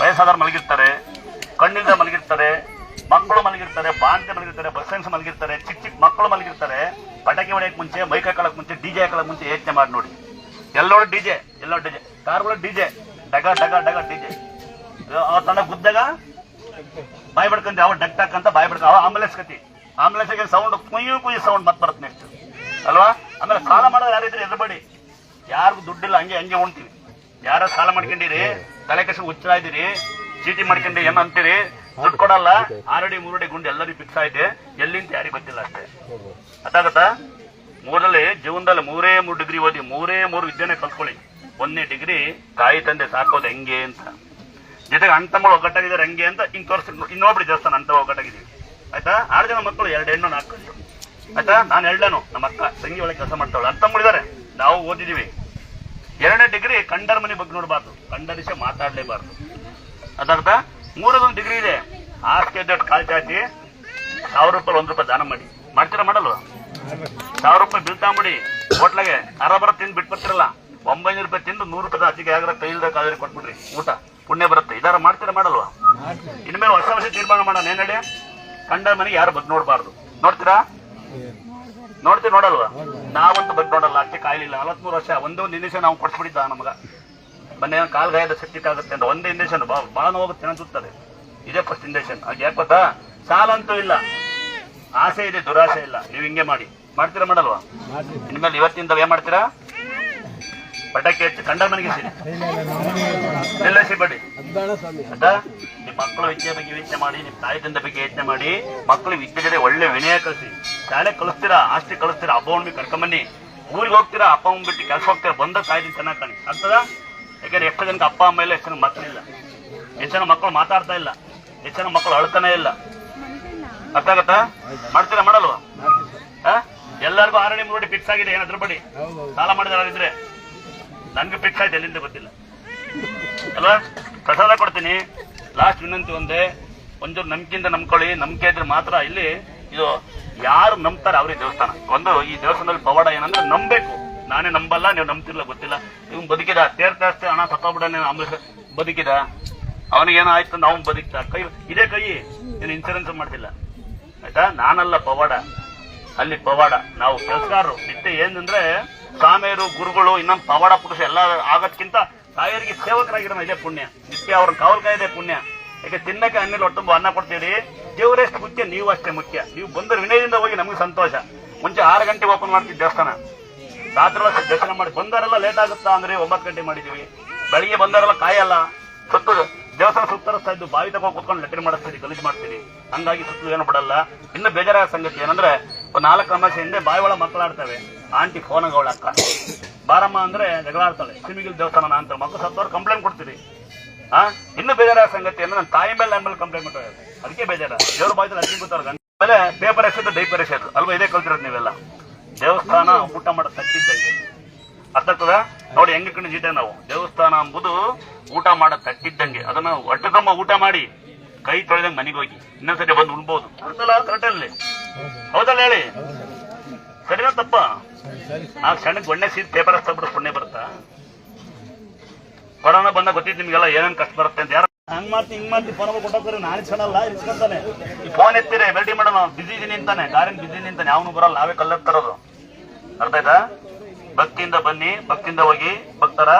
ವಯಸ್ಸಾದವ್ರು ಮಲಗಿರ್ತಾರೆ ಕಣ್ಣಿಂದ ಮಲಗಿರ್ತಾರೆ, ಮಕ್ಕಳು ಮಲಗಿರ್ತಾರೆ ಬಾಂತಿ ಮಲಗಿರ್ತಾರೆ ಬಸ್ ಮಲಗಿರ್ತಾರೆ ಚಿಕ್ಕ ಚಿಕ್ಕ ಮಕ್ಕಳು ಮಲಗಿರ್ತಾರೆ, ಪಟಾಕಿ ಹೊಡೆಯಕ್ ಮುಂಚೆ, ಮೈಕ್ ಹಾಕೊಳಕ್ ಮುಂಚೆ ಡಿಜೆ ಹಾಕೊಳಕ್ ಮುಂಚೆ ಯೋಚನೆ ಮಾಡಿ ನೋಡಿ. ಎಲ್ಲೋಡು ಡಿಜೆ ಎಲ್ಲೋ ಡಿಜೆ ಕಾರ್ಗಳು ಡಿಜೆ ಡಗ ಡಗ ಡಗ ಡಿಜೆ ತನ್ನ ಗುದ್ದಾಗ ಬಾಯಿ ಬಡ್ಕಂತ ಅವ ಡಕ್ ಟಕ್ ಅಂತ ಬಾಯಿ ಬಡ್ಕ ಆಂಬುಲೆನ್ಸ್ ಕತಿ. ಆಂಬುಲೆನ್ಸ್ ಸೌಂಡ್ ಕುಯ್ಯು ಕುಯ್ಯು ಸೌಂಡ್ ಮತ್ ಬರುತ್ತೆ ನೆಕ್ಸ್ಟ್ ಅಲ್ವಾ? ಆಮೇಲೆ ಸಾಲ ಮಾಡೋದು ಯಾರಿದ್ರೆ ಎದುರುಬೇಡಿ. ಯಾರಿಗೂ ದುಡ್ಡಿಲ್ಲ, ಹಂಗೆ ಹಂಗೆ ಉಣ್ತೀವಿ. ಯಾರ ಸಾಲ ಮಾಡ್ಕೊಂಡಿರಿ ತಲೆ ಕಸ ಉಚ್ಚಾ ಇದ್ದೀರಿ, ಚೀಟಿ ಮಾಡ್ಕೊಂಡು ಏನ್ ಅಂತೀರಿ? ದುಡ್ಡು ಕೊಡಲ್ಲ. ಆರಡಿ ಮೂರಡಿ ಗುಂಡು ಎಲ್ಲರಿಗೂ ಫಿಕ್ಸ್ ಆಯ್ತೆ ಎಲ್ಲಿಂದ ಯಾರಿಗೂ ಗೊತ್ತಿಲ್ಲ ಅಷ್ಟೇ. ಅರ್ಥಾಗತ್ತಾ ಮೂರಲ್ಲಿ ಜೀವನದಲ್ಲಿ ಮೂರೇ ಮೂರು ಡಿಗ್ರಿ ಓದಿ, ಮೂರೇ ಮೂರು ವಿದ್ಯೆನೇ ಕಲ್ತ್ಕೊಳ್ಳಿ. ಒಂದನೇ ಡಿಗ್ರಿ ತಾಯಿ ತಂದೆ ಸಾಕೋದು ಹೆಂಗೆ ಅಂತ. ಜೊತೆಗೆ ಅಣ್ಣ ತಮ್ಮಗಳು ಒಗ್ಗಟ್ಟಾಗಿದ್ದಾರೆ ಹೆಂಗೆ ಅಂತ ಹಿಂಗ್ ತೋರಿಸಿ, ಇನ್ನೊಬ್ರು ದೇವಸ್ಥಾನ ಅಂತ ಒಗ್ಗಟ್ಟಾಗಿದ್ದೀವಿ. ಆಯ್ತಾ? ಆರು ಜನ ಮಕ್ಕಳು ಎರಡು ಹೆಣ್ಣು, ನಾಲ್ಕು ಆಯ್ತಾ? ನಾನು ಎರಡೇನು ನಮ್ಮ ಅಕ್ಕ ತಂಗಿ ಒಳಗೆ ಕೆಲಸ ಮಾಡ್ತಾವಳು ಅಣ್ಣ ತಮ್ಮಗಳಿದ್ದಾರೆ. ನಾವು ಓದಿದೀವಿ ಎರಡನೇ ಡಿಗ್ರಿ ಕಂಡರ್ ಮನೆ ಬಗ್ಗೆ ನೋಡಬಾರ್ದು. ಕಂಡರಿಸ ಮಾತಾಡಲೇಬಾರ್ದು. ಅದರ್ಥ ಮೂರದೊಂದು ಡಿಗ್ರಿ ಇದೆ. ಆಸ್ತಿ ದೊಡ್ಡ ಕಾಲ್ ಚಾಚಿ ಸಾವಿರ ರೂಪಾಯಿ ಒಂದ್ ರೂಪಾಯಿ ದಾನ ಮಾಡಿ. ಮಾಡ್ತೀರಾ ಮಾಡಲ್ವಾ? ಸಾವಿರ ರೂಪಾಯಿ ಬಿಲ್ ಮಾಡಿ ಹೋಟ್ಲಾಗೆ ಅರಬರ ತಿಂದು ಬಿಟ್ಬಿಡ್ತಿರಲ್ಲ ಒಂಬೈನೂರು ರೂಪಾಯಿ ತಿಂದು ನೂರು ರೂಪಾಯಿ ಹಚ್ಚಿಗೆ ಆಗ್ರ ಕೈಲ್ದ ಕಾವೇರಿ ಕೊಟ್ಬಿಡ್ರಿ ಊಟ ಪುಣ್ಯ ಬರುತ್ತೆ. ಇದಾರ ಮಾಡ್ತೀರಾ ಮಾಡಲ್ವಾ? ಇನ್ಮೇಲೆ ಹೊಸ ವರ್ಷ ತೀರ್ಮಾನ ಮಾಡೋಣ. ಏನ್ ಕಂಡ ಮನೆಗೆ ಯಾರು ಬದ್ ನೋಡಬಾರ್ದು. ನೋಡ್ತೀರಾ? ನೋಡ್ತೀವಿ, ನೋಡಲ್ವಾ? ನಾವಂತೂ ಬಗ್ಗೆ ನೋಡಲ್ಲ, ಅಷ್ಟೇ ಕಾಯಿಲಿಲ್ಲ. ನಲವತ್ಮೂರು ವರ್ಷ ಒಂದೊಂದು ಒಂದು ಇಂಜೆಕ್ಷನ್ ನಾವು ಕೊಡ್ಸ್ಬಿಟ್ಟಿದ್ದ ನಮಗ. ಬನ್ನಿ ಕಾಲು ಗಾಯದ ಶಕ್ತಿ ಆಗುತ್ತೆ ಅಂತ ಒಂದೇ ಇಂಜೆಕ್ಷನ್ ಬಹಳ ನೋವಾಗುತ್ತೆ ಅನ್ಸುತ್ತದೆ. ಇದೇ ಫಸ್ಟ್ ಇಂಜೆಕ್ಷನ್. ಯಾಕೆ ಗೊತ್ತಾ? ಸಾಲಂತೂ ಇಲ್ಲ. ಆಸೆ ಇದೆ, ದುರಾಸೆ ಇಲ್ಲ. ನೀವು ಹಿಂಗೆ ಮಾಡಿ. ಮಾಡ್ತೀರಾ, ಮಾಡಲ್ವಾ? ಇನ್ಮೇಲೆ ಇವತ್ತಿಂದ ಏನ್ ಮಾಡ್ತೀರಾ? ಪಟಾಕಿ ಹೆಚ್ಚು ಕಂಡ ಮನೆಗೆ ಸಿರಿ ನಿಲ್ಲಿಸಿ ಬಡಿ. ಆಯ್ತಾ ನಿಮ್ಮ ಮಕ್ಕಳು ವಿದ್ಯೆ ಬಗ್ಗೆ ಯೋಚನೆ ಮಾಡಿ ನಿಮ್ಮ ತಾಯಿ ತಂದೆ ಬಗ್ಗೆ ಯೋಚನೆ ಮಾಡಿ, ಮಕ್ಕಳು ವಿದ್ಯೆ ಒಳ್ಳೆ ವಿನಯ ಕಲಿಸಿ. ಶಾಲೆ ಕಳಿಸ್ತೀರಾ, ಆಸ್ತಿ ಕಳಿಸ್ತೀರಾ ಹಬ್ಬ ಹುಣ್ಣಿ ಕರ್ಕೊಂಬನ್ನಿ. ಊರಿಗೆ ಹೋಗ್ತೀರಾ, ಅಪ್ಪ ಅಮ್ಮ ಬಿಟ್ಟು ಕೆಲಸ ಹೋಗ್ತೀರಾ, ಬಂದ ತಾಯಿ ಚೆನ್ನಾಗಿ ಕಾಣಿ ಆಗ್ತದ? ಯಾಕಂದ್ರೆ ಎಷ್ಟು ಜನಕ್ಕೆ ಅಪ್ಪ, ಅಮ್ಮ ಇಲ್ಲ, ಎಷ್ಟು ಜನ ಮಕ್ಕಳಿಲ್ಲ ಎಷ್ಟು ಜನ ಮಕ್ಕಳು ಮಾತಾಡ್ತಾ ಇಲ್ಲ, ಎಷ್ಟು ಮಕ್ಕಳು ಅಳ್ತಾನೆ ಇಲ್ಲ. ಅರ್ಥ ಆಗತ್ತಾ ಮಾಡ್ತೀರಾ, ಮಾಡಲ್ವಾ? ಎಲ್ಲರಿಗೂ ಆರಡಿ ಮೂರಡಿ ಫಿಕ್ಸ್ ಆಗಿದೆ ಏನಾದ್ರು ಬಡಿ ಸಾಲ ಮಾಡಿದ್ರೆ ನನ್ಗೆ ಫಿಕ್ಸ್ ಆಯ್ತು, ಎಲ್ಲಿಂದ ಗೊತ್ತಿಲ್ಲ. ಅಲ್ವಾ? ಪ್ರಸಾದ ಕೊಡ್ತೀನಿ. ಲಾಸ್ಟ್ ವಿನಂತಿ ಒಂದೇ, ಒಂಚೂರು ನಂಬಿಕೆಯಿಂದ ನಂಬ್ಕೊಳ್ಳಿ. ನಂಬಿಕೆ ಇದ್ರೆ ಮಾತ್ರ ಇಲ್ಲಿ ಇದು ಯಾರು ನಂಬ್ತಾರೆ ಅವ್ರಿಗೆ ದೇವಸ್ಥಾನ. ಒಂದು, ಈ ದೇವಸ್ಥಾನದಲ್ಲಿ ಪವಾಡ ಏನಂದ್ರೆ ನಂಬಬೇಕು. ನಾನೇ ನಂಬಲ್ಲ, ನೀವು ನಂಬ್ತಿರ್ಲ, ಗೊತ್ತಿಲ್ಲ. ಇವ್ನು ಬದುಕಿದ ತೇರ್ತಾಸ್ತಿ ಹಣ ಸತ್ತೋಗ್ಬಿಡನೆ ಅಂಬರೀಷ್ ಬದುಕಿದ? ಅವನಿಗೇನಾಯ್ತು ನಾವು ಬದುಕಿದ ಕೈ, ಇದೇ ಕೈ, ನೀನು ಇನ್ಸೂರೆನ್ಸ್ ಮಾಡ್ತಿಲ್ಲ. ಆಯ್ತಾ? ನಾನಲ್ಲ ಪವಾಡ. ಅಲ್ಲಿ ಪವಾಡ. ನಾವು ಕೆಲಸಗಾರರು. ನಿತ್ಯ ಏನಂದ್ರೆ ಸ್ವಾಮಿಯರು ಗುರುಗಳು, ಇನ್ನೊಂದು ಪವಾಡ ಪುರುಷ ಎಲ್ಲ ಆಗೋದ್ಕಿಂತ ತಾಯಿಯರಿಗೆ ಸೇವಕರಾಗಿರೋಣ ಇದೇ ಪುಣ್ಯ. ನಿತ್ಯ ಅವ್ರನ್ನ ಕಾವಲ್ ಕಾಯ್ದೆ ಪುಣ್ಯ. ಯಾಕೆ ತಿನ್ನಕ್ಕೆ ಅನ್ನಿಲ್ಲ ಒಟ್ಟು ಅನ್ನ ಕೊಡ್ತೀರಿ? ದೇವರೆಷ್ಟು ಮುಖ್ಯ, ನೀವು ಅಷ್ಟೇ ಮುಖ್ಯ. ನೀವು ಬಂದ್ರೆ ವಿನಯದಿಂದ ಹೋಗಿ ನಮಗೆ ಸಂತೋಷ. ಮುಂಚೆ ಆರು ಗಂಟೆಗೆ ಓಪನ್ ಮಾಡ್ತೀವಿ ದೇವಸ್ಥಾನ. ರಾತ್ರಿ ದರ್ಶನ ಮಾಡಿ ಬಂದಾರೆಲ್ಲ ಲೇಟ್ ಆಗುತ್ತಾ ಅಂದ್ರೆ ಒಂಬತ್ತು ಗಂಟೆ ಮಾಡಿದೀವಿ ಬೆಳಿಗ್ಗೆ ಬಂದಾರೆಲ್ಲ ಕಾಯಲ್ಲ. ಸುತ್ತ ದೇವಸ್ಥಾನ ಸುತ್ತರಿಸ್ತಾ ಇದ್ದು ಬಾವಿ ತಗೋ ಕುತ್ಕೊಂಡು ಲೆಟರ್ ಮಾಡಿಸ್ತೀರಿ, ಗಲೀಜ್ ಮಾಡ್ತೀರಿ ಹಂಗಾಗಿ ಸುತ್ತಲೂ ಏನು ಬಿಡಲ್ಲ. ಇನ್ನು ಬೇಜಾರಾದ ಸಂಗತಿ ಏನಂದ್ರೆ, ಒಂದು ನಾಲ್ಕು ಅಮಾಸೆ ಹಿಂದೆ ಬಾಯಿ ಒಳ ಮಕ್ಕಳಾಡ್ತವೆ. ಆಂಟಿ ಫೋನ್ ಅವಳ ಅಕ್ಕ ಬಾರಮ್ಮ ಅಂದ್ರೆ ಜಗಳಾಡ್ತಾಳೆ. ಸಿಮಿಗಿಲ್ ದೇವಸ್ಥಾನ ಅಂತ ಮಕ್ಕಳು ಸತ್ತವ್ರು ಕಂಪ್ಲೇಂಟ್ ಕೊಡ್ತೀರಿ. ಆ? ಇನ್ನು ಬೇಜಾರ ಸಂಗತಿ ಅಂದ್ರೆ ನನ್ನ ತಾಯಿ ಮೇಲೆ ನನ್ನ ಮೇಲೆ ಕಂಪ್ಲೇಂಟ್ ಮಾಡ್ತಾರೆ ಅದಕ್ಕೆ ಬೇಜಾರ. ದೇವ್ರ ಬಾಯ್ದಲ್ಲಿ ಅರ್ಜಿ ಕೂತಾರ ಆಮೇಲೆ ಪೇಪರ್ ಎಸೆದು ಡೈಪರ್ ಆಯ್ತು ಅಲ್ವಾ? ಇದೇ ಕಲ್ತಿರೋದು ನೀವೆಲ್ಲ. ದೇವಸ್ಥಾನ ಊಟ ಮಾಡೋ ತಟ್ಟಿದ್ದಂಗೆ ಅರ್ಥ ಆಗ್ತದ? ನೋಡಿ ಹೆಂಗೆ ಕಣ್ಣು ಜೀಟ ನಾವು. ದೇವಸ್ಥಾನ ಅಂಬುದು ಊಟ ಮಾಡೋ ತಟ್ಟಿದ್ದಂಗೆ ಅದನ್ನ ಹೊಟ್ಟೆ ತಮ್ಮ ಊಟ ಮಾಡಿ ಕೈ ತೊಳೆದಂಗೆ ಮನೆಗೆ ಹೋಗಿ. ಇನ್ನೊಂದ್ಸತಿ ಬಂದು ಉಣ್ಬೋದು. ಅರ್ಥಲ್ಲ ಕರೆಕ್ಟಲ್ಲಿ ಹೌದಲ್ಲ ಹೇಳಿ? ಸರಿನಾ ತಪ್ಪ? ಆ ಕ್ಷಣಕ್ಕೆ ಒಳ್ಳೆ ಸೀಟ್ ಪೇಪರ್ ಹಚ್ಬಿಟ್ಟು ಪುಣ್ಯ ಬರುತ್ತಾ? ಕೊರೋನಾ ಬಂದ ಗೊತ್ತಿತ್ತು ನಿಮ್ಗೆಲ್ಲ ಏನೇನು ಕಷ್ಟ ಬರುತ್ತೆ ಅಂತ. ಯಾರು ಹಂಗ್ ಮಾಡ್ತಿ ಹಿಂಗ್ ಮಾಡ್ತಿ ಫೋನ್ ಕೊಟ್ಟೋಗ್ತಾರೆ ನಾನು ಚೆನ್ನಲ್ಲ ಇಸ್ಕೊಂತಾನೆ. ಫೋನ್ ಎತ್ತಿರೆ ವೆಲ್ಡಿ ಮಾಡೋಣ ಬಿಸಿ ಇದೀನಿ ಅಂತಾನೆ. ದಾರಿನ ಬಿಸಿ ನಿಂತಾನೆ ಅವನು ಬರಲ್ಲ ನಾವೇ ಕಲ್ಲೆತ್ತರೋದು ಅರ್ಥ ಆಯ್ತಾ ಭಕ್ತಿಯಿಂದ ಬನ್ನಿ ಭಕ್ತಿಯಿಂದ ಹೋಗಿ ಭಕ್ತರ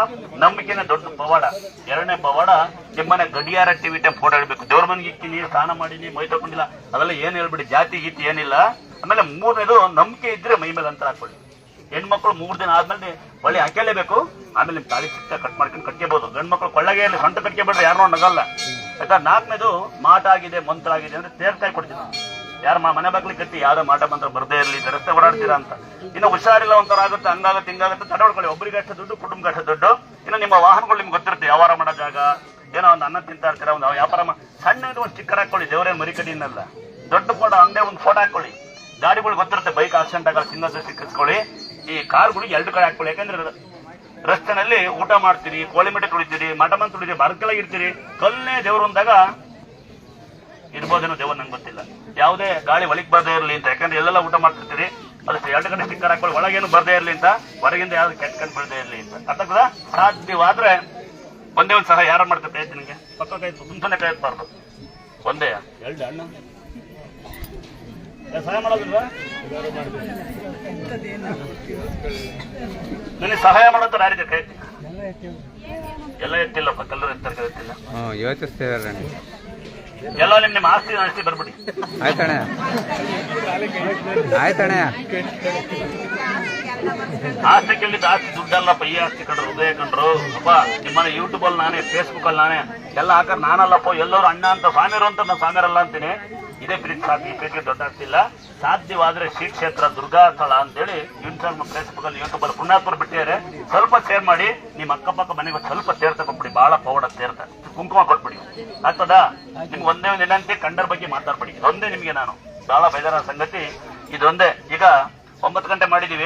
ನಂಬಿಕೆನ ದೊಡ್ಡ ಪವಾಡ. ಎರಡನೇ ಪವಾಡ ನಿಮ್ಮನೆ ಗಡಿಯಾರ ಆಕ್ಟಿವಿಟಿ ಫೋಟೋ ಇಡಬೇಕು. ದೇವ್ರ ಮನೆಗೆ ಇಕ್ಕಿನಿ ಸ್ನಾನ ಮಾಡಿನಿ ಮೈ ತಗೊಂಡಿಲ್ಲ ಅದೆಲ್ಲ ಏನ್ ಹೇಳ್ಬಿಡಿ ಜಾತಿ ಗೀತಿ ಏನಿಲ್ಲ. ಆಮೇಲೆ ಮೂರನೇದು ನಂಬಿಕೆ ಇದ್ರೆ ಮೈ ಮೇಲೆ ಅಂತರ ಹಾಕೊಳ್ಳಿ ಹೆಣ್ಮಕ್ಳು ಮೂರ್ ದಿನ ಆದ್ಮೇಲೆ ಒಳ್ಳೆ ಹಾಕಲೇಬೇಕು ಆಮೇಲೆ ನಿಮ್ ತಾಳಿ ಚಿಕ್ಕ ಕಟ್ ಮಾಡ್ಕೊಂಡು ಕಟ್ಕೋಬಹುದು ಗಂಡ್ಮಕ್ಳು ಕೊಳ್ಳಗೆ ಇರಲಿ ಸೊಂಟ ಕಟ್ಕೊಬೇಡ್ರಿ ಯಾರು ನಗಲ್ಲ. ಯಾಕಂದ್ರೆ ನಾಲ್ಕನೇದು ಮಾಟ ಆಗಿದೆ ಮಂತ್ರ ಆಗಿದೆ ಅಂದ್ರೆ ತೇರ್ಕಾಯಿ ಕೊಡ್ತೀನಿ ಯಾರ ಮನೆ ಬಾಗ್ಲಿ ಕಟ್ಟಿ ಯಾರೋ ಮಾಟ ಮಂತ್ರ ಬರದೇ ಇರಲಿ ರಸ್ತೆ ಓಡಾಡ್ತೀರಾ ಅಂತ. ಇನ್ನು ಹುಷಾರಿಲ್ಲ ಒಂಥರ ಆಗುತ್ತೆ, ಹಂಗಾಗುತ್ತೆ, ಹಿಂಗಾಗುತ್ತೆ ತಡೆ ಹೊಡ್ಕೊಳ್ಳಿ ಒಬ್ಬರಿಗೆ ಅಷ್ಟು ದುಡ್ಡು ಕುಟುಂಬ ಅಷ್ಟು ದುಡ್ಡು. ಇನ್ನು ನಿಮ್ಮ ವಾಹನಗಳು ನಿಮ್ಗೆ ಗೊತ್ತಿರುತ್ತೆ, ವ್ಯವಹಾರ ಮಾಡೋ ಜಾಗ. ಏನೋ ಒಂದು ಅನ್ನ ತಿಂತಾ ಇರ್ತೀರಾ, ಒಂದು ವ್ಯಾಪಾರ ಸಣ್ಣದು ಒಂದು ಸ್ಟಿಕ್ಕರ್ ಹಾಕೊಳ್ಳಿ ದೇವರೇ ಮರಿಕಡಿನಲ್ಲ ದೊಡ್ಡ ಫೋಟೋ ಅಂಗಡಿ ಒಂದು ಫೋಟೋ ಹಾಕೊಳ್ಳಿ. ಗಾಡಿಗಳು ಗೊತ್ತಿರುತ್ತೆ, ಬೈಕ್ ಆಕ್ಸಿಡೆಂಟ್ ಆಗಲ್ಲ ಸಿಂಗಲ್ ಸಿಕ್ಕಿಸ್ಕೊಳ್ಳಿ ಈ ಕಾರ್ಗಳಿಗೆ ಎರಡು ಕಡೆ ಹಾಕೊಳ್ಳಿ ಯಾಕಂದ್ರೆ ರಸ್ತೆನಲ್ಲಿ ಊಟ ಮಾಡ್ತೀರಿ, ಕೋಳಿ ಮಠ ತುಳಿತೀರಿ ತುಳಿತೀರಿ ಬರಕೆಳಗೆ ಇರ್ತೀರಿ ಕಲ್ಲೇ ದೇವ್ರು ಅಂದಾಗ ಇರ್ಬೋದೇನೋ ದೇವ್ರು ನಂಗೆ ಗೊತ್ತಿಲ್ಲ. ಯಾವುದೇ ಗಾಳಿ ಒಳಗೆ ಬರದೇ ಇರಲಿ ಅಂತ, ಯಾಕಂದ್ರೆ ಎಲ್ಲೆಲ್ಲ ಊಟ ಮಾಡ್ತಿರ್ತೀರಿ, ಅದಕ್ಕೆ ಎರಡು ಕಡೆ ಸ್ಟಿಕ್ಕರ್ ಹಾಕೊಳ್ಳಿ ಒಳಗೇನು ಬರದೇ ಇರಲಿ ಅಂತ, ಹೊರಗಿಂದ ಯಾವ್ದು ಕೆಟ್ಕೊಂಡು ಬರದೇ ಇರಲಿ ಅಂತ. ಅರ್ಥಕ್ಕದ ಸಾಧ್ಯವಾದ್ರೆ ಒಂದೇ ಒಂದು ಸಹ ಯಾರು ಮಾಡ್ತಾರೆ ಪ್ರಯತ್ನ ನಿಮಗೆ? ಕೈ ಸುಮ್ಮನೆ ಕೈ ಎತ್ತಬಾರ್ದು ಒಂದೇ. ಎರಡು ಸಹಾಯ ಮಾಡೋದಿಲ್ವಾ? ನನಗೆ ಸಹಾಯ ಮಾಡೋದು ಯಾರಿಗೆ ಕೈ ಎಲ್ಲ ಎತ್ತಿಲ್ಲಪ್ಪ ಕಲ್ಲರ್ ಎತ್ತಾರೆ ಎತ್ತಿಲ್ಲ. ಹ್ಞೂ ಯೋಚಿಸ್ತಿದಾರೆ ಎಲ್ಲ ನಿಮ್ ನಿಮ್ಮ ಆಸ್ತಿ ಆಸ್ತಿ ಬರ್ಬಿಡಿ. ಆಯ್ತಣ್ಣ. ಆಯ್ತಣ್ಣ. ಆಸ್ತಿ ಕೇಳಿದ ಆಸ್ತಿ ದುಡ್ಡಲ್ಲಪ್ಪ, ಈ ಆಸ್ತಿ ಕಂಡ್ರು, ಹೃದಯ ಕಂಡ್ರು. ಅಪ್ಪ, ನಿಮ್ಮನೆ ಯೂಟ್ಯೂಬ್ ಅಲ್ಲಿ ನಾನೇ ಫೇಸ್ಬುಕ್ ಅಲ್ಲಿ ನಾನೇ. ಎಲ್ಲ ಹಾಕರ್ ನಾನಲ್ಲಪ್ಪ, ಎಲ್ಲರೂ ಅಣ್ಣ ಅಂತ, ಸ್ವಾಮಿಯರು ಅಂತ ನಾನು ಸ್ವಾಮಿಯರಲ್ಲ ಅಂತೀನಿ. ಇದೇ ಪ್ರೀತಿ ಸಾಧ್ಯ ಈ ಪ್ರೀತಿಗೆ ದೊಡ್ಡ ಆಗ್ತಿಲ್ಲ. ಸಾಧ್ಯವಾದ್ರೆ ಶ್ರೀ ಕ್ಷೇತ್ರ ದುರ್ಗಾ ಸ್ಥಳ ಅಂತೇಳಿ ಇನ್ಸ್ಟಾಗ್ರಾಮ್ ಫೇಸ್ಬುಕ್ ಅಲ್ಲಿ ಯೂಟ್ಯೂಬ್ ಅಲ್ಲಿ ಪುಣ್ಯಾತ್ಮರು ಬಿಟ್ಟಿದ್ದಾರೆ. ಸ್ವಲ್ಪ ಶೇರ್ ಮಾಡಿ, ನಿಮ್ಮ ಅಕ್ಕಪಕ್ಕ ಮನೆಗೆ ಸ್ವಲ್ಪ ಸೇರ್ತ ತಗೊಂಡ್ಬಿಡಿ. ಬಹಳ ಪೌಡ ಸೇರ್ತ ಕುಂಕುಮ ಕೊಟ್ಬಿಡಿ. ಆಗ್ತದಾ? ನಿಮ್ಗೆ ಒಂದೇ ಒಂದು ಏನಂತೆ ಕಂಡರ್ ಬಗ್ಗೆ ಮಾತಾಡ್ಬಿಡಿ. ಒಂದೇ ನಿಮ್ಗೆ ನಾನು. ಬಹಳ ಬೇಜಾರ ಸಂಗತಿ. ಇದೊಂದೇ. ಈಗ ಒಂಬತ್ತು ಗಂಟೆ ಮಾಡಿದೀವಿ.